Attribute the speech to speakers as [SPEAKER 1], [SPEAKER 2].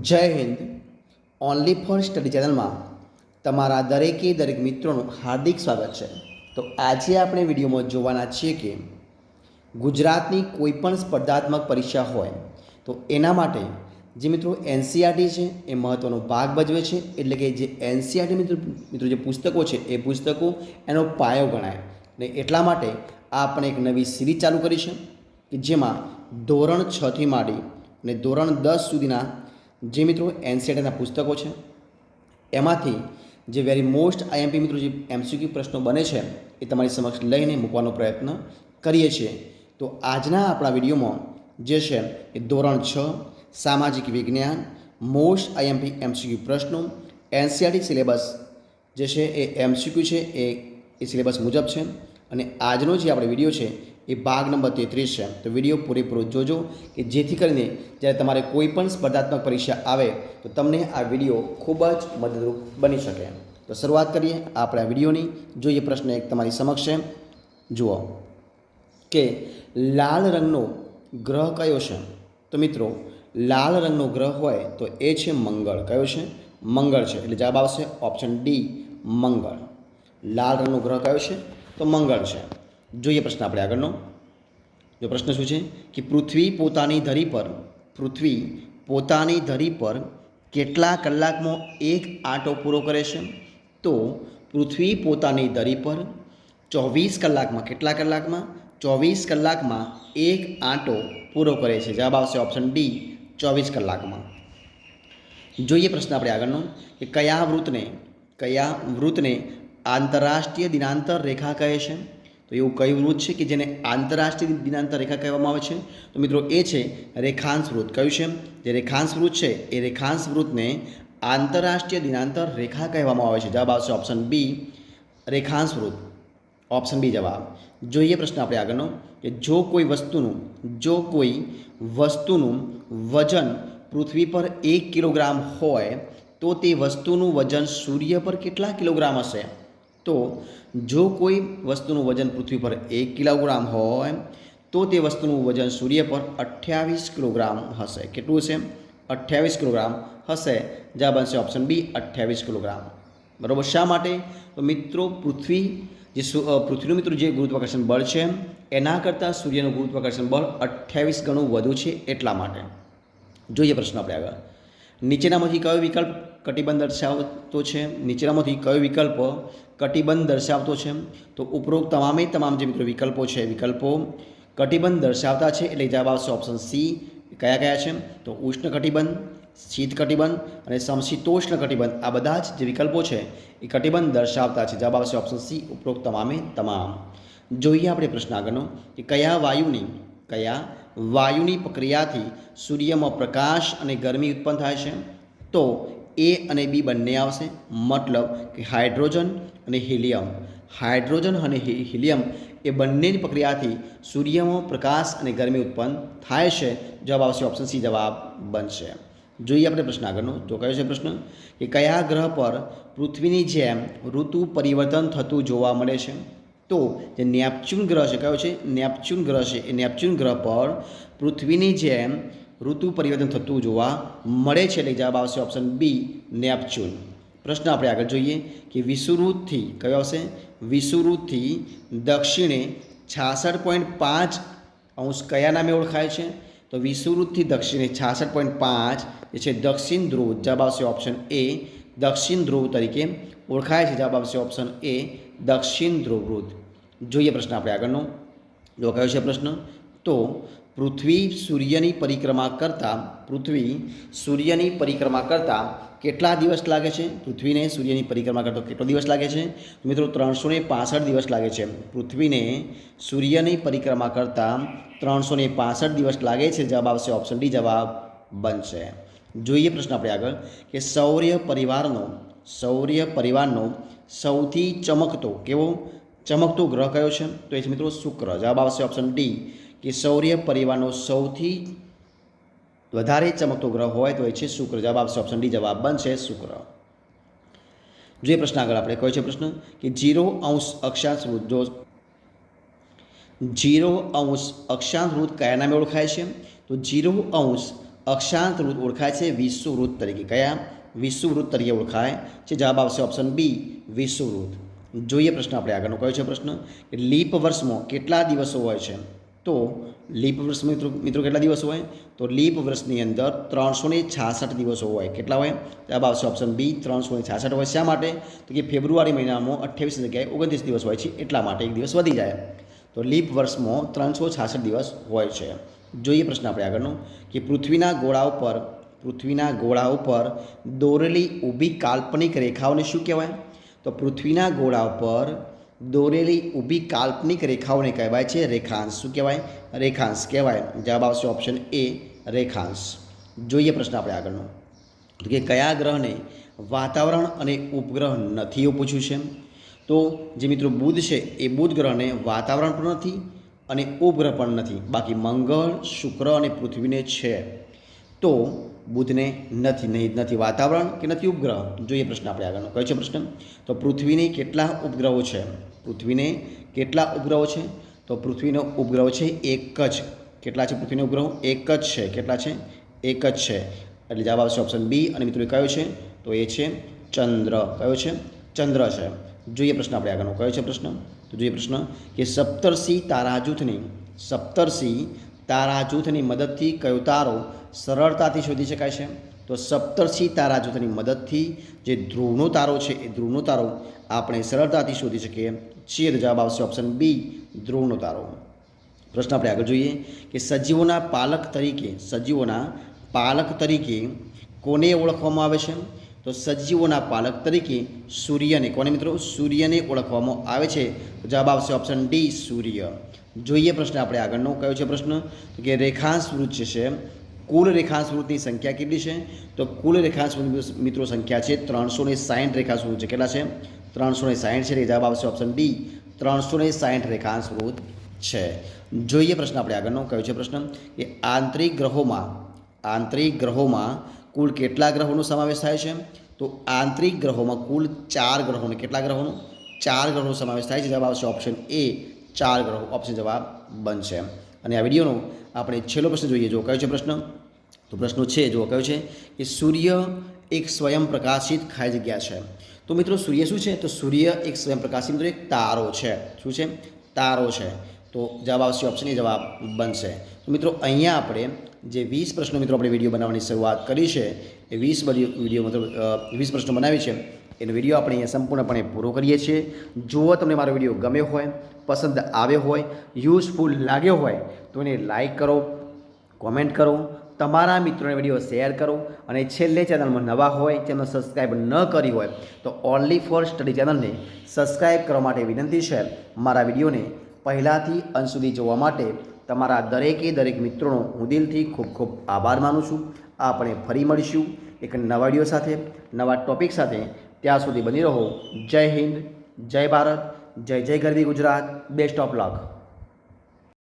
[SPEAKER 1] જય Hind. Only for study ચેનલમાં તમારા દરેકે દરેક મિત્રોનું હાર્દિક સ્વાગત છે. તો આજે આપણે વિડીયોમાં જોવાના છીએ કે ગુજરાતની કોઈ પણ સ્પર્ધાત્મક પરીક્ષા હોય, તો એના માટે જે મિત્રો એનસીઆરટી છે એ મહત્ત્વનો ભાગ ભજવે છે. એટલે કે જે એનસીઆરટી મિત્રો મિત્રો જે પુસ્તકો છે એ પુસ્તકો એનો પાયો ગણાય. ને એટલા માટે આપણે એક નવી સિરીઝ ચાલુ કરી છે, કે જેમાં ધોરણ છથી માંડી અને ધોરણ દસ સુધીના જે મિત્રો એનસીઆરટીના પુસ્તકો છે, એમાંથી જે વેરી મોસ્ટ આઈએમપી મિત્રો જે એમસીક્યુ પ્રશ્નો બને છે, એ તમારી સમક્ષ લઈને મૂકવાનો પ્રયત્ન કરીએ છીએ. તો આજના આપણા વિડીયોમાં જે છે એ ધોરણ છ, સામાજિક વિજ્ઞાન મોસ્ટ આઈએમપી એમસીક્યુ પ્રશ્નો એનસીઆરટી સિલેબસ જે છે એ એમસીક્યુ છે એ એ સિલેબસ મુજબ છે. અને આજનો જે આપણે વીડિયો છે એ ભાગ નંબર તેત્રીસ છે. તો વીડિયો પૂરેપૂરો જોજો કે જેથી કરીને જ્યારે તમારે કોઈ પણ સ્પર્ધાત્મક પરીક્ષા આવે તો તમને આ વીડિયો ખૂબ જ મદદરૂપ બની શકે. તો શરૂઆત કરીએ આપણે આ વિડીયોની. જોઈએ પ્રશ્ન એક તમારી સમક્ષ છે. જુઓ. કે લાલ રંગનો ગ્રહ કયો છે? તો મિત્રો, લાલ રંગનો ગ્રહ હોય તો એ છે મંગળ. કયો છે? મંગળ છે. એટલે જવાબ આવશે ઓપ્શન ડી, મંગળ. લાલ રંગનો ગ્રહ કયો છે? તો મંગળ છે. જોઈએ પ્રશ્ન આપણે આગળનો. જો પ્રશ્ન શું છે? કે પૃથ્વી પોતાની ધરી પર, પૃથ્વી પોતાની ધરી પર કેટલા કલાકમાં એક આંટો પૂરો કરે છે? તો પૃથ્વી પોતાની ધરી પર ચોવીસ કલાકમાં કેટલા કલાકમાં? ચોવીસ કલાકમાં એક આંટો પૂરો કરે છે. જવાબ આવશે ઓપ્શન ડી ચોવીસ કલાકમાં. જોઈએ પ્રશ્ન આપણે આગળનો, કે કયા વૃત્તને કયા વૃત્તને આંતરરાષ્ટ્રીય દિનાંતર રેખા કહે છે? તો એવું કયું વૃત છે કે જેને આંતરરાષ્ટ્રીય દિનાંતર રેખા કહેવામાં આવે છે? તો મિત્રો એ છે રેખાંશ વૃત. કયું છે? જે રેખાંશ વૃત છે, એ રેખાંશ વૃતને આંતરરાષ્ટ્રીય દિનાંતર રેખા કહેવામાં આવે છે. જવાબ આવશે ઓપ્શન બી, રેખાંશ વૃત. ઓપ્શન બી જવાબ. જોઈએ પ્રશ્ન આપણે આગળનો, કે જો કોઈ વસ્તુનું, જો કોઈ વસ્તુનું વજન પૃથ્વી પર એક કિલોગ્રામ હોય, તો તે વસ્તુનું વજન સૂર્ય પર કેટલા કિલોગ્રામ હશે? તો જો કોઈ વસ્તુનું વજન પૃથ્વી પર એક કિલોગ્રામ હોય, તો તે વસ્તુનું વજન સૂર્ય પર અઠ્યાવીસ કિલોગ્રામ હશે. કેટલું હશે? અઠ્યાવીસ કિલોગ્રામ હશે. જવાબ બનશે ઓપ્શન બી અઠ્યાવીસ કિલોગ્રામ. બરાબર? શા માટે? તો મિત્રો, પૃથ્વી જે પૃથ્વીનું મિત્રો જે ગુરુત્વાકર્ષણ બળ છે, એના કરતાં સૂર્યનું ગુરુત્વાકર્ષણ બળ અઠ્યાવીસ ગણું વધુ છે એટલા માટે. જોઈએ પ્રશ્ન આપણે આગળ. નીચેનામાંથી કયો વિકલ્પ કટિબંધ દર્શાવતો છે, નીચેનામાંથી કયો વિકલ્પ કટિબંધ દર્શાવતો છે, તો ઉપરોક્ત તમામે તમામ જે મિત્રો વિકલ્પો છે, વિકલ્પો કટિબંધ દર્શાવતા છે, એટલે જવાબ આવશે ઓપ્શન સી કયા કયા છે? તો ઉષ્ણ કટિબંધ, શીત કટિબંધ અને સમશીતોષ્ણ કટિબંધ, આ બધા જ જે વિકલ્પો છે, એ કટિબંધ દર્શાવતા છે. જવાબ આવશે ઓપ્શન સી ઉપરોક્ત તમામે તમામ. જોઈએ આપણે પ્રશ્ન આગળનો, કે કયા વાયુની કયા વાયુની પ્રક્રિયાથી સૂર્યમાં પ્રકાશ અને ગરમી ઉત્પન્ન થાય છે? તો એ અને બી બંને આવશે. મતલબ કે હાઇડ્રોજન અને હિલિયમ. હાઇડ્રોજન અને હિલિયમ એ બંનેની પ્રક્રિયાથી સૂર્યમાં પ્રકાશ અને ગરમી ઉત્પન્ન થાય છે. જવાબ આવશે ઓપ્શન સી જવાબ બનશે. જોઈએ આપણે પ્રશ્ન આગળનો. તો કયો છે પ્રશ્ન? કે કયા ગ્રહ પર પૃથ્વીની જેમ ઋતુ પરિવર્તન થતું જોવા મળે છે? તો જે નેપચ્યુન ગ્રહ છે, કયો છે? નેપચ્યુન ગ્રહ છે. એ નેપચ્યુન ગ્રહ પર પૃથ્વીની જેમ ઋતુ પરિવર્તન થતું જોવા મળે છે એટલે જવાબ આવશે ઓપ્શન બી નેપચ્યુન. પ્રશ્ન આપણે આગળ જોઈએ કે વિષુવૃતથી કયો આવશે? વિષુવૃતથી દક્ષિણે છાસઠ પોઈન્ટ પાંચ અંશ કયા નામે ઓળખાય છે? તો વિષુવૃતથી દક્ષિણે છાસઠ પોઈન્ટ પાંચ જે છે દક્ષિણ ધ્રુવ. જવાબ આવશે ઓપ્શન એ દક્ષિણ ધ્રુવ તરીકે ઓળખાય છે. જવાબ આવશે ઓપ્શન એ દક્ષિણ ધ્રુવ વૃત્ત. જોઈએ પ્રશ્ન આપણે આગળનો. જો કયો છે પ્રશ્ન? તો પૃથ્વી સૂર્યની પરિક્રમા કરતાં, પૃથ્વી સૂર્યની પરિક્રમા કરતાં કેટલા દિવસ લાગે છે? પૃથ્વીને સૂર્યની પરિક્રમા કરતો કેટલો દિવસ લાગે છે? મિત્રો ત્રણસો ને પાસઠ દિવસ લાગે છે. પૃથ્વીને સૂર્યની પરિક્રમા કરતાં ત્રણસો ને પાસઠ દિવસ લાગે છે. જવાબ આવશે ઓપ્શન ડી, જવાબ બનશે. જોઈએ પ્રશ્ન આપણે આગળ કે સૌર્ય પરિવારનો સૌર્ય પરિવારનો સૌથી ચમકતો કેવો? ચમકતો ગ્રહ કયો છે? તો એ છે મિત્રો શુક્ર. જવાબ આવશે ઓપ્શન ડી કે સૌર્ય પરિવારનો સૌથી વધારે ચમકતો ગ્રહ હોય તો એ છે શુક્ર. જવાબ આપશે ઓપ્શન ડી જવાબ બનશે શુક્ર. જોઈએ પ્રશ્ન આગળ આપણે કયો છે પ્રશ્ન, કે જીરો અંશ અક્ષાંશ જો જીરો અંશ અક્ષાંશ વૃદ્ધ કયા નામે ઓળખાય છે? તો જીરો અંશ અક્ષાંત વૃત્ત ઓળખાય છે વિશ્વવૃત તરીકે. કયા? વિષુવવૃત્ત તરીકે ઓળખાય છે. જવાબ આવશે ઓપ્શન બી વિશ્વવૃત જોઈએ પ્રશ્ન આપણે આગળનો કયો છે પ્રશ્ન, કે લીપ વર્ષમાં કેટલા દિવસો હોય છે? તો લીપ વર્ષ મિત્રો મિત્રો કેટલા દિવસ હોય? તો લીપ વર્ષની અંદર ત્રણસો ને છાસઠ દિવસો હોય. કેટલા હોય? જવાબ આવશે ઓપ્શન બી ત્રણસો ને છાસઠ હોય. શા માટે? તો કે ફેબ્રુઆરી મહિનામાં અઠ્યાવીસ જગ્યાએ ઓગણત્રીસ દિવસ હોય છે, એટલા માટે એક દિવસ વધી જાય. તો લીપ વર્ષમાં ત્રણસો છાસઠ દિવસ હોય છે. જોઈએ પ્રશ્ન આપણે આગળનો, કે પૃથ્વીના ગોળા ઉપર પૃથ્વીના ગોળા ઉપર દોરેલી ઊભી કાલ્પનિક રેખાઓને શું કહેવાય? તો પૃથ્વીના ગોળા ઉપર દોરેલી ઊભી કાલ્પનિક રેખાઓને કહેવાય છે. રેખાંશ શું કહેવાય? રેખાંશ કહેવાય. જવાબ આવશે ઓપ્શન એ રેખાંશ. જોઈએ પ્રશ્ન આપણે આગળનો. તો કે કયા ગ્રહને વાતાવરણ અને ઉપગ્રહ નથી એવું પૂછ્યું છે તો જે મિત્રો બુધ છે, એ બુધ ગ્રહને વાતાવરણ પણ નથી અને ઉપગ્રહ પણ નથી. બાકી મંગળ, શુક્ર અને પૃથ્વીને છે. તો બુધને નથી, નહીં, નથી વાતાવરણ કે નથી ઉપગ્રહ? જોઈએ પ્રશ્ન આપણે આગળનો. કયો છે પ્રશ્ન? તો પૃથ્વીને કેટલા ઉપગ્રહો છે? પૃથ્વીને કેટલા ઉપગ્રહો છે? તો પૃથ્વીનો ઉપગ્રહ છે એક જ. કેટલા છે પૃથ્વીનો ઉપગ્રહો? એક જ છે. કેટલા છે? એક જ છે. એટલે જવાબ આવશે ઓપ્શન બી અને મિત્રો કયો છે? તો એ છે ચંદ્ર. કયો છે? ચંદ્ર છે. જોઈએ પ્રશ્ન આપણે આગળનો. કયો છે પ્રશ્ન? તો જોઈએ પ્રશ્ન કે સપ્તર્ષિ તારા જૂથની સપ્તર્ષિ તારા જૂથની મદદથી કયો તારો સરળતાથી શોધી શકાય છે. તો સપ્તર્ષિ તારા જૂથની મદદથી જે ધ્રુવનો તારો છે, એ ધ્રુવનો તારો આપણે સરળતાથી શોધી શકીએ. છીએ તો જવાબ આવશે ઓપ્શન બી ધ્રુવનો તારો પ્રશ્ન આપણે આગળ જોઈએ કે સજીવોના પાલક તરીકે, સજીવોના પાલક તરીકે કોને ઓળખવામાં આવે છે? તો સજીવોના પાલક તરીકે સૂર્યને, કોને મિત્રો? સૂર્યને ઓળખવામાં આવે છે. જવાબ આવશે ઓપ્શન ડી સૂર્ય. જોઈએ પ્રશ્ન આપણે આગળનો. કયો છે પ્રશ્ન? તો કે રેખાંશ વૃત્ત છે. કુલ રેખાંશ વૃત્તની સંખ્યા કેટલી છે? તો કુલ રેખાંશ મિત્રો, સંખ્યા છે ત્રણસો ને સાહીઠ રેખાંશ વૃત્ત છે કેટલા છે? ત્રણસો ને સાહીઠ છે જવાબ આવશે ઓપ્શન ડી ત્રણસો ને સાહીઠ રેખાંશ છે. જોઈએ પ્રશ્ન આપણે આગળનો. કયો છે પ્રશ્ન? કે આંતરિક ગ્રહોમાં આંતરિક ગ્રહોમાં કુલ કેટલા ગ્રહોનો સમાવેશ થાય છે? તો આંતરિક ગ્રહોમાં કુલ ચાર ગ્રહોનો, કેટલા ગ્રહોનો? ચાર ગ્રહોનો સમાવેશ થાય છે. જવાબ આવશે ઓપ્શન એ ચાર ગ્રહો. ઓપ્શન જવાબ બનશે. અને આ વિડીયોનો આપણે છેલ્લો પ્રશ્ન જોઈએ. જો કયો છે પ્રશ્ન? તો પ્રશ્નો છે જો કયો છે? કે સૂર્ય એક સ્વયં પ્રકાશિત ખાઈ જગ્યા છે. તો મિત્રો, સૂર્ય શું છે? તો સૂર્ય એક સ્વયં પ્રકાશિત, મિત્રો, એક તારો છે. શું છે? તારો છે. તો જવાબ આવશે ઓપ્શન એ, જવાબ બનશે. તો મિત્રો, અહીંયા આપણે જે વીસ પ્રશ્નો મિત્રો આપણે વીડિયો બનાવવાની શરૂઆત કરી છે, એ વીસ વીડિયો મતલબ વીસ પ્રશ્નો બનાવી છે. એનો વીડિયો આપણે અહીંયા સંપૂર્ણપણે પૂરો કરીએ છીએ. જો તમને મારો વીડિયો ગમ્યો હોય, પસંદ આવ્યો હોય યુઝફુલ લાગ્યો હોય, તો એને લાઈક કરો કોમેન્ટ કરો, તમારા મિત્રોને વીડિયો શેર કરો, અને છેલ્લે ચેનલમાં નવા હોય, ચેનલ સબસ્ક્રાઈબ ન કરી હોય, તો ઓનલી ફોર સ્ટડી ચેનલને સબસ્ક્રાઈબ કરવા માટે વિનંતી છે. મારા વિડીયોને પહેલાંથી અંત સુધી જોવા માટે તમારા દરેકે દરેક મિત્રોનો હું દિલથી ખૂબ ખૂબ આભાર માનું છું. આપણે ફરી મળીશું એક નવા વીડિયો સાથે, નવા ટોપિક સાથે. ત્યાં સુધી બની રહો. જય હિન્દ, જય ભારત, જય જય ગરવી ગુજરાત, બેસ્ટ ઓફ લક.